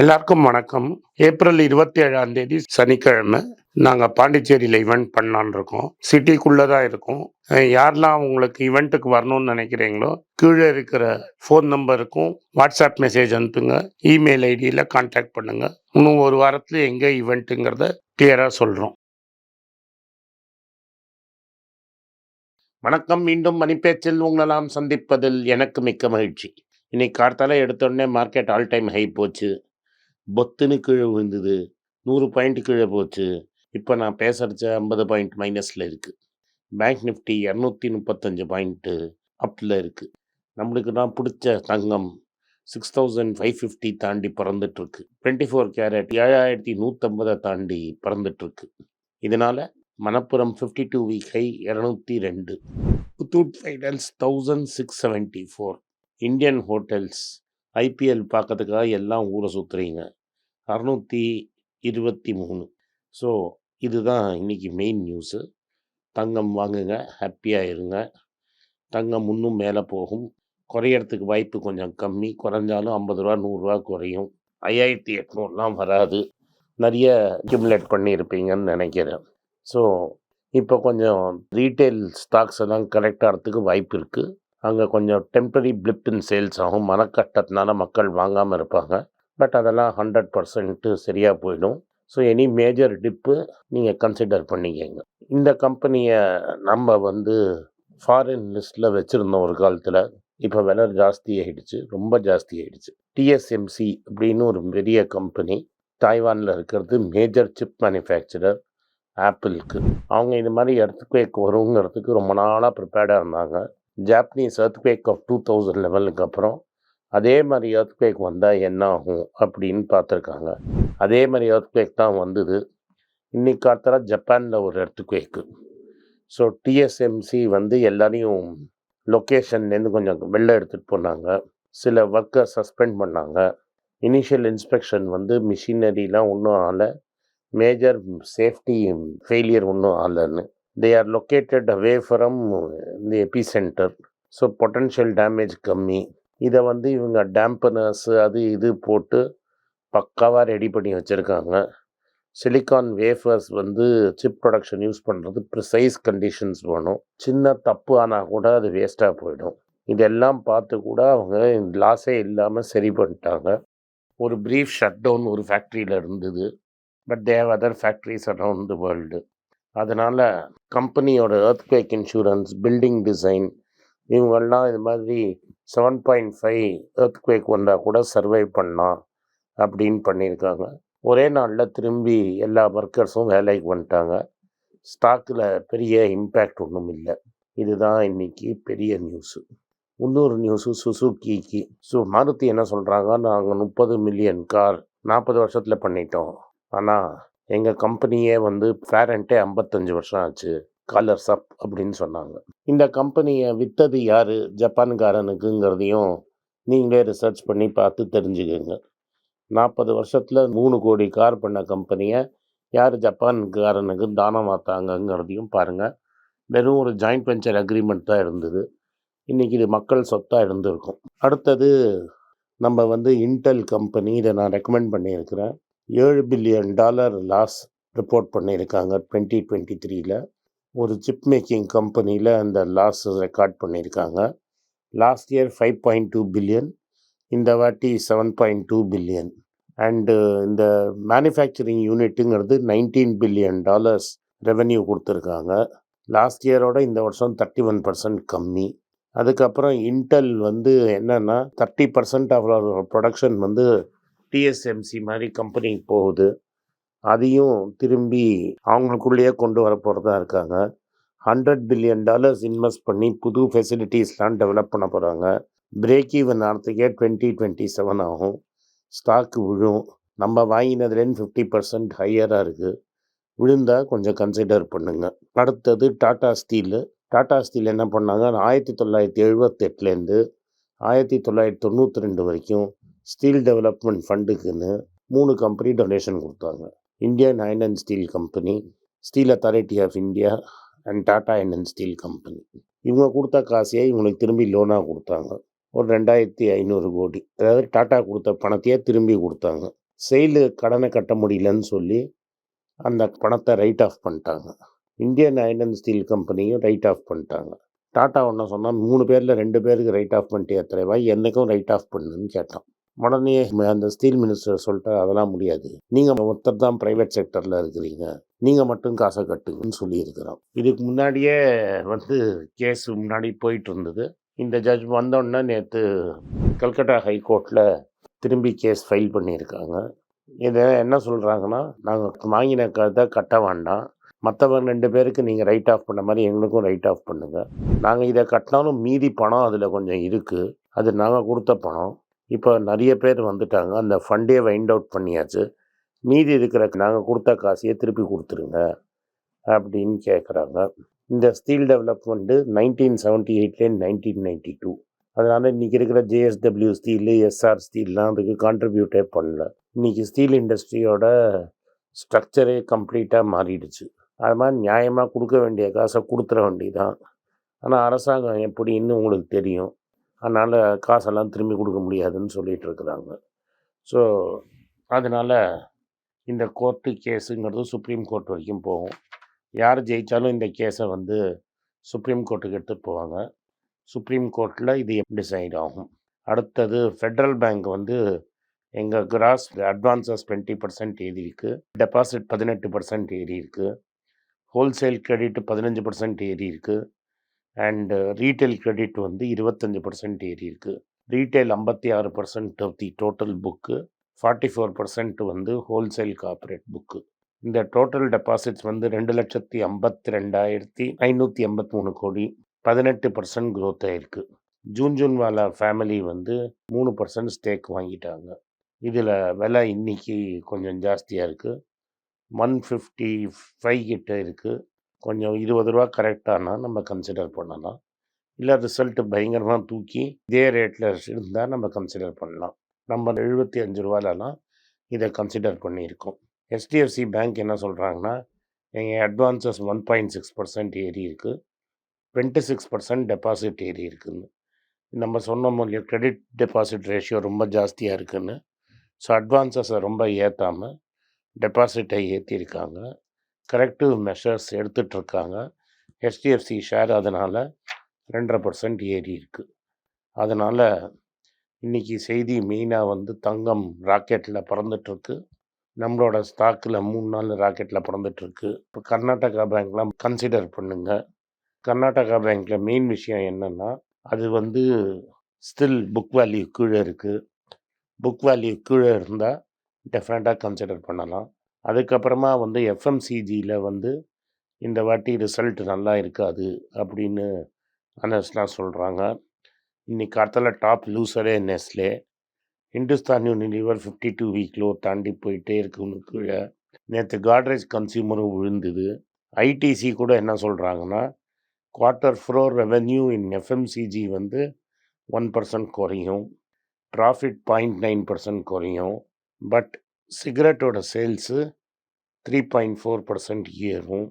எல்லாருக்கும் வணக்கம். ஏப்ரல் இருபத்தி ஏழாம் தேதி சனிக்கிழமை நாங்கள் பாண்டிச்சேரியில் இவெண்ட் பண்ணலான் இருக்கோம். சிட்டிக்குள்ளே தான் இருக்கோம் யாரெல்லாம் உங்களுக்கு இவெண்ட்டுக்கு வரணும்னு நினைக்கிறீங்களோ கீழே இருக்கிற ஃபோன் நம்பருக்கும் வாட்ஸ்அப் மெசேஜ் அனுப்புங்க. இமெயில் ஐடியில் கான்டாக்ட் பண்ணுங்க. இன்னும் ஒரு வாரத்தில் எங்கே இவெண்ட்டுங்கிறத கிளியராக சொல்கிறோம் வணக்கம். மீண்டும் மணிப்பேச்சில் உங்களெல்லாம் சந்திப்பதில் எனக்கு மிக்க மகிழ்ச்சி. இன்னைக்கு கார்த்தால எடுத்தோடனே மார்க்கெட் ஆல் டைம் ஹை போச்சு. பொத்துன்னு கீழே விழுந்தது. நூறு பாயிண்ட் கீழே போச்சு. இப்போ நான் பேசுறச்ச ஐம்பது பாயிண்ட் மைனஸில் இருக்குது பேங்க் நிஃப்டி இரநூத்தி முப்பத்தஞ்சு பாயிண்ட்டு அப்பில் இருக்குது நம்மளுக்கு தான் பிடிச்ச தங்கம் சிக்ஸ் தௌசண்ட் ஃபைவ் ஃபிஃப்டி தாண்டி பறந்துட்டுருக்கு டுவெண்ட்டி ஃபோர் கேரட் ஏழாயிரத்தி நூற்றம்பதை தாண்டி பறந்துட்டுருக்கு இதனால் Manappuram fifty two week high இரநூத்தி ரெண்டு. Muthoot finance thousand six seventy four Indian hotels IPL பார்க்கறதுக்காக எல்லாம் ஊரை சுற்றுறீங்க அறுநூற்றி இருபத்தி மூணு. ஸோ இதுதான் இன்றைக்கி மெயின் நியூஸு தங்கம் வாங்குங்க ஹாப்பியாக இருங்க. தங்கம் இன்னும் மேலே போகும். குறையறதுக்கு வாய்ப்பு கொஞ்சம் கம்மி. குறைஞ்சாலும் ஐம்பது ரூபா நூறுரூவா குறையும். ஐயாயிரத்தி எட்நூறுலாம் வராது. நிறைய அக்யூமுலேட் பண்ணியிருப்பீங்கன்னு நினைக்கிறேன். ஸோ இப்போ கொஞ்சம் ரீட்டைல் ஸ்டாக்ஸ் எல்லாம் கலெக்ட் ஆகிறதுக்கு வாய்ப்பு இருக்குது அங்கே கொஞ்சம் டெம்பரரி பிளிப் இன் சேல்ஸ் ஆகும். மனக்கட்டத்தினால மக்கள் வாங்காமல் இருப்பாங்க. பட் அதெல்லாம் ஹண்ட்ரட் பர்சன்ட்டு சரியாக போயிடும். ஸோ எனி மேஜர் டிப்பு நீங்கள் கன்சிடர் பண்ணிக்கங்க. இந்த கம்பெனியை நம்ம வந்து ஃபாரின் லிஸ்ட்டில் வச்சுருந்தோம் ஒரு காலத்தில். இப்போ விலை ஜாஸ்தி ஆகிடுச்சு ரொம்ப ஜாஸ்தி ஆகிடுச்சு டிஎஸ்எம்சி அப்படின்னு ஒரு பெரிய கம்பெனி தாய்வானில் இருக்கிறது மேஜர் சிப் மேனுஃபேக்சரர் ஆப்பிளுக்கு. அவங்க இது மாதிரி எர்த்குவேக் வருங்கிறதுக்கு ரொம்ப நாளாக ப்ரிப்பேர்டாக இருந்தாங்க. Japanese earthquake of two thousand லெவலுக்கு அப்புறம் அதே மாதிரி எர்த்குவேக் வந்தால் என்ன ஆகும் அப்படின்னு பார்த்துருக்காங்க. அதே மாதிரி எர்த்குவேக் தான் வந்தது. இன்னைக்கு காலத்தில் ஜப்பானில் ஒரு எர்த்குவேக்கு ஸோ டிஎஸ்எம்சி வந்து எல்லாரையும் லொக்கேஷன்லேருந்து கொஞ்சம் வெளில எடுத்துகிட்டு போனாங்க. சில ஒர்க்கர் சஸ்பெண்ட் பண்ணாங்க. இனிஷியல் இன்ஸ்பெக்ஷன் வந்து மிஷினரிலாம் ஒன்றும் ஆலை மேஜர் சேஃப்டி ஃபெயிலியர் ஒன்றும் ஆலைன்னு they are located away from the epicentre so potential damage கம்மி. இதை வந்து இவங்க டேம்பனர்ஸ் அது இது போட்டு பக்காவாக ரெடி பண்ணி வச்சுருக்காங்க. சிலிக்கான் வேஃபர்ஸ் வந்து சிப் ப்ரொடக்ஷன் யூஸ் பண்ணுறது ப்ரிசைஸ் கண்டிஷன்ஸ் வேணும். சின்ன தப்பு ஆனால் கூட அது வேஸ்ட்டாக போயிடும். இதெல்லாம் பார்த்து கூட அவங்க லாஸே இல்லாமல் சரி பண்ணிட்டாங்க. ஒரு ப்ரீஃப் ஷட் டவுன் ஒரு ஃபேக்ட்ரியில் இருந்தது. But their other factories around the world அதனால் கம்பெனியோட எர்த்குவேக் இன்சூரன்ஸ் பில்டிங் டிசைன் இவங்கெல்லாம் இது மாதிரி seven point five earthquake வந்தால் கூட சர்வை பண்ணலாம் அப்படின்னு பண்ணியிருக்காங்க. ஒரே நாளில் திரும்பி எல்லா ஒர்க்கர்ஸும் வேலைக்கு வந்துட்டாங்க. ஸ்டாக்கில் பெரிய இம்பேக்ட் ஒன்றும் இல்லை. இதுதான் இன்னைக்கு பெரிய நியூஸு இன்னொரு நியூஸு சுசுக்கிக்கு ஸோ மாருதி என்ன சொல்கிறாங்க நாங்கள் முப்பது மில்லியன் கார் நாற்பது வருஷத்தில் பண்ணிட்டோம். ஆனால் எங்கள் கம்பெனியே வந்து பேரண்ட்டே ஐம்பத்தஞ்சு வருஷம் ஆச்சு. காலர்ஸ் அப் அப்படின்னு சொன்னாங்க. இந்த கம்பெனியை விற்றது யார்? ஜப்பான்காரனுக்குங்கிறதையும் நீங்களே ரிசர்ச் பண்ணி பார்த்து தெரிஞ்சுக்கோங்க. நாற்பது வருஷத்தில் மூணு கோடி கார் பண்ண கம்பெனியை யார் ஜப்பான்காரனுக்கு தானம் மாத்தாங்கங்கிறதையும் பாருங்கள் வெறும் ஒரு ஜாயிண்ட் வெஞ்சர் அக்ரிமெண்ட் தான் இருந்தது. இன்றைக்கி இது மக்கள் சொத்தாக இருந்திருக்கும். அடுத்தது நம்ம வந்து இன்டெல் கம்பெனி இதை நான் ரெக்கமெண்ட் பண்ணியிருக்கிறேன். ஏழு பில்லியன் டாலர் லாஸ் ரிப்போர்ட் பண்ணியிருக்காங்க டுவெண்ட்டி டுவெண்ட்டி த்ரீயில் ஒரு சிப் மேக்கிங் கம்பெனியில் அந்த லாஸ் ரெக்கார்ட் பண்ணியிருக்காங்க. Last year five point two billion இந்த வாட்டி seven point two billion and இந்த மேனுஃபேக்சரிங் யூனிட்டுங்கிறது நைன்டீன் பில்லியன் டாலர்ஸ் ரெவன்யூ கொடுத்துருக்காங்க. லாஸ்ட் இயரோட இந்த வருஷம் தேர்ட்டி ஒன் பர்சன்ட் கம்மி. அதுக்கப்புறம் இன்டெல் வந்து என்னென்னா தேர்ட்டி பர்சன்ட் ஆஃப் ப்ரொடக்ஷன் வந்து டிஎஸ்எம்சி மாதிரி கம்பெனிக்கு போகுது. அதையும் திரும்பி அவங்களுக்குள்ளேயே கொண்டு வர போகிறதா இருக்காங்க. ஹண்ட்ரட் பில்லியன் டாலர்ஸ் இன்வெஸ்ட் பண்ணி புது ஃபெசிலிட்டிஸ்லாம் டெவலப் பண்ண போகிறாங்க பிரேக் ஈவன் ஆகிறதுக்கே டுவெண்ட்டி டுவெண்ட்டி செவன் ஆகும். ஸ்டாக்கு விழும். நம்ம வாங்கினதுலேருந்து ஃபிஃப்டி பர்சன்ட் ஹையராக இருக்குது விழுந்தால் கொஞ்சம் கன்சிடர் பண்ணுங்கள் அடுத்தது டாடா ஸ்டீலு டாடா ஸ்டீல் என்ன பண்ணாங்க? ஆயிரத்தி தொள்ளாயிரத்தி எழுபத்தெட்டுலேருந்து ஆயிரத்தி தொள்ளாயிரத்தி தொண்ணூற்றி ரெண்டு வரைக்கும் ஸ்டீல் டெவலப்மெண்ட் ஃபண்டுக்குன்னு மூணு கம்பெனி டொனேஷன் கொடுத்தாங்க. Indian iron and steel company steel authority of India and Tata iron and steel company இவங்க கொடுத்த காசையே இவங்களுக்கு திரும்பி லோனாக கொடுத்தாங்க. ஒரு ரெண்டாயிரத்தி ஐநூறு கோடி அதாவது டாட்டா கொடுத்த பணத்தையே திரும்பி கொடுத்தாங்க. செயலு கடனை கட்ட முடியலன்னு சொல்லி அந்த பணத்தை ரைட் ஆஃப் பண்ணிட்டாங்க. இந்தியன் அயன் அண்ட் ஸ்டீல் கம்பெனியும் ரைட் ஆஃப் பண்ணிட்டாங்க. டாட்டா ஒன்று சொன்னால் மூணு பேரில் ரெண்டு பேருக்கு ரைட் ஆஃப் பண்ணிட்டே ரூபாய் என்னைக்கும் ரைட் ஆஃப் பண்ணுன்னு கேட்டான். உடனே அந்த ஸ்டீல் மினிஸ்டர் சொல்லிட்டு அதெல்லாம் முடியாது. நீங்கள் ஒருத்தர் தான் ப்ரைவேட் செக்டரில் இருக்கிறீங்க. நீங்கள் மட்டும் காசை கட்டுங்கன்னு சொல்லியிருக்கிறோம் இதுக்கு முன்னாடியே வந்து கேஸ் முன்னாடி போயிட்டு இருந்தது. இந்த ஜட்ஜ் வந்தோடனே நேற்று கல்கட்டா ஹைகோர்ட்டில் திரும்பி கேஸ் ஃபைல் பண்ணியிருக்காங்க. இதை என்ன சொல்கிறாங்கன்னா நாங்கள் வாங்கின கதை கட்ட வேண்டாம். மற்றவங்க ரெண்டு பேருக்கு நீங்கள் ரைட் ஆஃப் பண்ண மாதிரி எங்களுக்கும் ரைட் ஆஃப் பண்ணுங்கள் நாங்கள் இதை கட்டினாலும் மீதி பணம் அதில் கொஞ்சம் இருக்குது அது நாங்கள் கொடுத்த பணம். இப்போ நிறைய பேர் வந்துட்டாங்க. அந்த ஃபண்டே வைண்ட் அவுட் பண்ணியாச்சு. மீதி இருக்கிற நாங்கள் கொடுத்த காசையே திருப்பி கொடுத்துருங்க அப்படின்னு கேட்குறாங்க இந்த ஸ்டீல் டெவலப்மெண்ட்டு நைன்டீன் செவன்ட்டி எயிட்லேருந்து நைன்டீன் நைன்டி டூ அதனால் இன்றைக்கி இருக்கிற ஜேஎஸ்டபிள்யூ ஸ்டீலு எஸ்ஆர் ஸ்டீல்லாம் அதுக்கு கான்ட்ரிபியூட்டே பண்ணல. இன்றைக்கி ஸ்டீல் இண்டஸ்ட்ரியோட ஸ்ட்ரக்சரே கம்ப்ளீட்டாக மாறிடுச்சு. அது மாதிரி நியாயமாக கொடுக்க வேண்டிய காசை கொடுத்துட வேண்டியதான் ஆனால் அரசாங்கம் எப்படின்னு உங்களுக்கு தெரியும்? அதனால் காசெல்லாம் திரும்பி கொடுக்க முடியாதுன்னு சொல்லிகிட்டு இருக்கிறாங்க ஸோ அதனால் இந்த கோர்ட்டு கேஸுங்கிறது சுப்ரீம் கோர்ட் வரைக்கும் போகும். யார் ஜெயித்தாலும் இந்த கேஸை வந்து சுப்ரீம் கோர்ட்டுக்கு எடுத்துகிட்டு போவாங்க. சுப்ரீம் கோர்ட்டில் இது டிசைட் ஆகும்? அடுத்தது ஃபெட்ரல் பேங்க் வந்து எங்கள் கிராஸ் அட்வான்ஸஸ் டுவெண்ட்டி பர்சன்ட் ஏறி இருக்குது டெபாசிட் பதினெட்டு பர்சன்ட் ஏறி இருக்குது ஹோல்சேல் கிரெடிட் பதினஞ்சு பர்சன்ட் ஏறி இருக்குது அண்டு ரீட்டைல் கிரெடிட் வந்து இருபத்தஞ்சி பர்சன்ட் ஏறி இருக்குது ரீட்டைல் ஐம்பத்தி ஆறு percent of the total book forty four percent வந்து ஹோல்சேல் கார்பரேட் புக்கு. இந்த டோட்டல் டெபாசிட்ஸ் வந்து ரெண்டு லட்சத்தி ஐம்பத்தி ரெண்டாயிரத்தி ஐநூற்றி எண்பத்தி மூணு கோடி பதினெட்டு பர்சன்ட் க்ரோத் ஆகிருக்கு ஜூன் ஜூன்வாலா ஃபேமிலி வந்து மூணு பர்சன்ட் ஸ்டேக் வாங்கிட்டாங்க. இதில் விலை இன்றைக்கி கொஞ்சம் ஜாஸ்தியாக இருக்குது ஒன் ஃபிஃப்டி ஃபைவ் கிட்ட இருக்குது கொஞ்சம் இருபது ரூபா கரெக்டானா நம்ம கன்சிடர் பண்ணலாம். இல்லை ரிசல்ட்டு பயங்கரமாக தூக்கி இதே ரேட்டில் இருந்தால் நம்ம கன்சிடர் பண்ணலாம். நம்ம எழுபத்தி அஞ்சு ரூபாலலாம் இதை கன்சிடர் பண்ணியிருக்கோம். ஹெச்டிஎஃப்சி பேங்க் என்ன சொல்கிறாங்கன்னா எங்கள் advances one point six percent ஏறி இருக்குது டுவெண்ட்டி சிக்ஸ் பர்சன்ட் டெபாசிட் ஏறி இருக்குதுன்னு நம்ம சொன்னோம் இல்லையா கிரெடிட் டெபாசிட் ரேஷியோ ரொம்ப ஜாஸ்தியாக இருக்குன்னு. ஸோ அட்வான்சஸை ரொம்ப ஏற்றாமல் டெபாசிட்டை ஏற்றிருக்காங்க கரெக்டிவ் மெஷர்ஸ் எடுத்துகிட்ருக்காங்க ஹெச்டிஎஃப்சி ஷேர் அதனால் ரெண்டரை பர்சன்ட் ஏறி இருக்குது அதனால் இன்றைக்கி செய்தி மெயினாக வந்து தங்கம் ராக்கெட்டில் பறந்துட்டுருக்கு. நம்மளோட ஸ்டாக்கில் மூணு நாள் ராக்கெட்டில் பறந்துட்டுருக்கு. இப்போ கர்நாடகா பேங்க்லாம் கன்சிடர் பண்ணுங்கள் கர்நாடகா பேங்க்கில் மெயின் விஷயம் என்னென்னா அது வந்து ஸ்டில் புக் வேல்யூ கீழே இருக்குது புக் வேல்யூ கீழே இருந்தால் டெஃபினட்டாக கன்சிடர் பண்ணலாம். அதுக்கப்புறமா வந்து எஃப்எம்சிஜியில் வந்து இந்த வாட்டி ரிசல்ட் நல்லா இருக்காது அப்படின்னு அனஸ்லாம் சொல்கிறாங்க இன்னைக்கு காலத்தில் top லூசரே Nestle. Hindustan Unilever fifty two week low தாண்டி போயிட்டே இருக்குன்னு கீழே. நேற்று காட்ரேஜ் கன்சியூமரும் விழுந்தது. ஐடிசி கூட என்ன சொல்கிறாங்கன்னா quarter four revenue in FMCG வந்து ஒன் பர்சன்ட் குறையும். ப்ராஃபிட் பாயிண்ட் நைன் பர்சன்ட் குறையும். But சிகரெட்டோட sales three point four percent ஏறும்.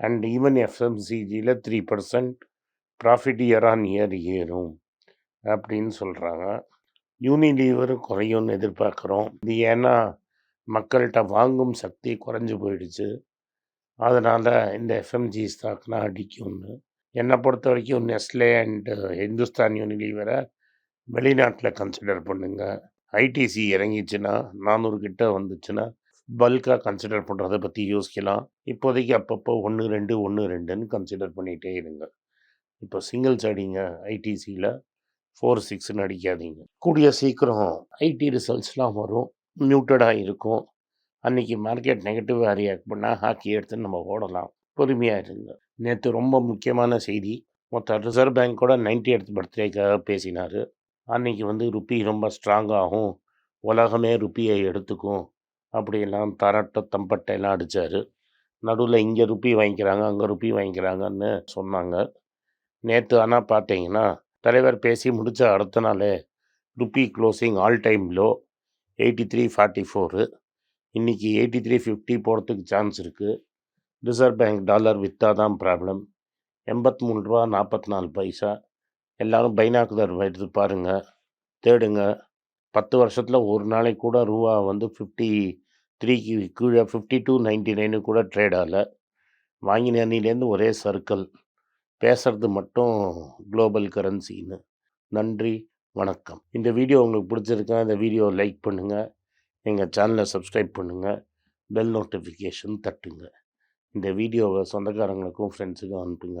And even எஃப்எம்சிஜியில் three percent profit year on year ஏறும் அப்படின்னு சொல்கிறாங்க யூனிலீவர் குறையும்னு எதிர்பார்க்குறோம். இது ஏன்னா மக்கள்கிட்ட வாங்கும் சக்தி குறைஞ்சி போயிடுச்சு. அதனால் இந்த எஃப்எம்ஜி ஸ்டாக்னால் அடிக்கும்னு. என்னை பொறுத்த வரைக்கும் நெஸ்லே அண்டு ஹிந்துஸ்தான் யூனிலீவரை வெளிநாட்டில் கன்சிடர் பண்ணுங்கள் ஐடிசி இறங்கிச்சுன்னா நானூறு கிட்ட வந்துச்சுன்னா பல்காக கன்சிடர் பண்ணுறதை பற்றி யோசிக்கலாம். இப்போதைக்கு அப்பப்போ ஒன்று ரெண்டு ஒன்று ரெண்டுன்னு கன்சிடர் பண்ணிகிட்டே இருங்க. இப்போ சிங்கிள்ஸ் அடிங்க ஐடிசியில் ஃபோர் சிக்ஸ்னு அடிக்காதீங்க. கூடிய சீக்கிரம் ஐடி ரிசல்ட்ஸ்லாம் வரும். மியூட்டடாக இருக்கும். அன்றைக்கி மார்க்கெட் நெகட்டிவாக ரியாக்ட் பண்ணால் ஹாக்கி எடுத்து நம்ம ஓடலாம். பொறுமையாக இருங்க. நேற்று ரொம்ப முக்கியமான செய்தி. மொத்த ரிசர்வ் பேங்க்கோட நைன்டி எய்த் பர்த்டேக்காக பேசினார். அன்றைக்கி வந்து ருப்பி ரொம்ப ஸ்ட்ராங்காகும் உலகமே ருப்பியை எடுத்துக்கும். அப்படிலாம் தரட்ட தம்பட்டை எல்லாம் அடித்தார் நடுவில் இங்கே ருப்பி வாங்கிக்கிறாங்க அங்கே ருப்பி வாங்கிக்கிறாங்கன்னு சொன்னாங்க. நேற்று ஆனால் பார்த்தீங்கன்னா தலைவர் பேசி முடித்த அடுத்த நாளே rupee closing all time low eighty three forty four இன்றைக்கி எயிட்டி த்ரீ ஃபிஃப்டி போகிறதுக்கு சான்ஸ் இருக்குது ரிசர்வ் பேங்க் டாலர் விற்றா தான் ப்ராப்ளம் எண்பத்தி மூணு ரூபா நாற்பத்தி நாலு பைசா. எல்லோரும் பைனாக்குலர் எடுத்து பாருங்கள் தேடுங்க பத்து வருஷத்தில் ஒரு நாளைக்கு கூட ரூபா வந்து ஃபிஃப்டி த்ரீக்கு கீழே ஃபிஃப்டி டூ நைன்டி நைனு கூட ட்ரேட் ஆகலை வாங்கின அன்னிலேருந்து ஒரே சர்க்கிள். பேசுறது மட்டும் குளோபல் கரன்சின்னு. நன்றி, வணக்கம். இந்த வீடியோ உங்களுக்கு பிடிச்சிருக்கா, இந்த வீடியோ லைக் பண்ணுங்கள் எங்கள் சேனலை சப்ஸ்கிரைப் பண்ணுங்கள் பெல் நோட்டிஃபிகேஷன் தட்டுங்க. இந்த வீடியோவை சொந்தக்காரங்களுக்கும், ஃப்ரெண்ட்ஸுக்கும் அனுப்புங்க.